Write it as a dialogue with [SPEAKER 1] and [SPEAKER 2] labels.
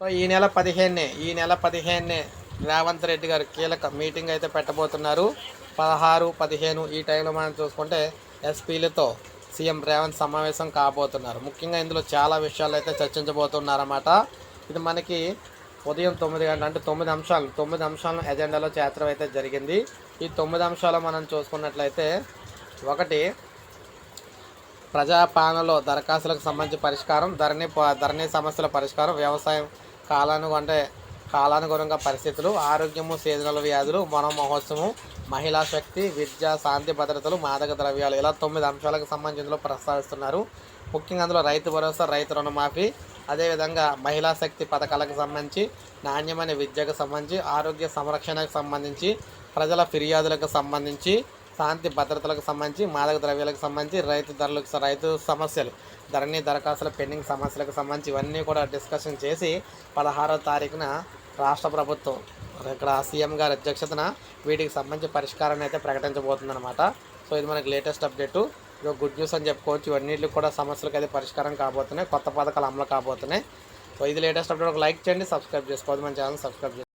[SPEAKER 1] So ఈ నెల పదిహేనునే ఈ నెల పదిహేనునే రేవంత్ రెడ్డి గారు కీలక మీటింగ్ అయితే పెట్టబోతున్నారు. పదహారు పదిహేను ఈ టైంలో మనం చూసుకుంటే ఎస్పీలతో సీఎం రేవంత్ సమావేశం కాబోతున్నారు. ముఖ్యంగా ఇందులో చాలా విషయాలు అయితే చర్చించబోతున్నారన్నమాట. ఇది మనకి ఉదయం తొమ్మిది గంటల అంటే తొమ్మిది అంశాలు తొమ్మిది అంశాలను ఎజెండాలో చేర్చడం అయితే జరిగింది. ఈ తొమ్మిది అంశాలు మనం చూసుకున్నట్లయితే ఒకటి ప్రజాపాలనలో దరఖాస్తులకు సంబంధించి పరిష్కారం ధరణి ధరణి సమస్యల పరిష్కారం వ్యవసాయం కాలానుగు అంటే కాలానుగుణంగా పరిస్థితులు ఆరోగ్యము సీజనల్ వ్యాధులు మన మహోత్సవం మహిళా శక్తి విద్య శాంతి భద్రతలు మాదక ద్రవ్యాలు ఇలా తొమ్మిది అంశాలకు సంబంధించిన ప్రస్తావిస్తున్నారు. ముఖ్యంగా అందులో రైతు భరోసా రైతు రుణమాఫీ అదేవిధంగా మహిళా శక్తి పథకాలకు సంబంధించి నాణ్యమైన విద్యకు సంబంధించి ఆరోగ్య సంరక్షణకు సంబంధించి ప్రజల ఫిర్యాదులకు సంబంధించి శాంతి భద్రతలకు సంబంధించి మాదక ద్రవ్యాలకు సంబంధించి రైతు ధరలకు రైతు సమస్యలు ధరణి దరఖాస్తుల పెండింగ్ సమస్యలకు సంబంధించి ఇవన్నీ కూడా డిస్కషన్ చేసి పదహారో తారీఖున రాష్ట్ర ప్రభుత్వం ఇక్కడ సీఎం గారి అధ్యక్షతన వీటికి సంబంధించి పరిష్కారాన్ని అయితే ప్రకటించబోతుందన్నమాట. సో ఇది మనకి లేటెస్ట్ అప్డేటు. ఇక గుడ్ న్యూస్ అని చెప్పుకోవచ్చు. ఇవన్నిటికి కూడా సమస్యలకు అయితే పరిష్కారం కాబోతున్నాయి కొత్త పథకాలు అమలు కాబోతున్నాయి. సో ఇది లేటెస్ట్ అప్డేట్. ఒక లైక్ చేయండి సబ్స్క్రైబ్ చేసుకోవద్దు. మన ఛానల్ సబ్స్క్రైబ్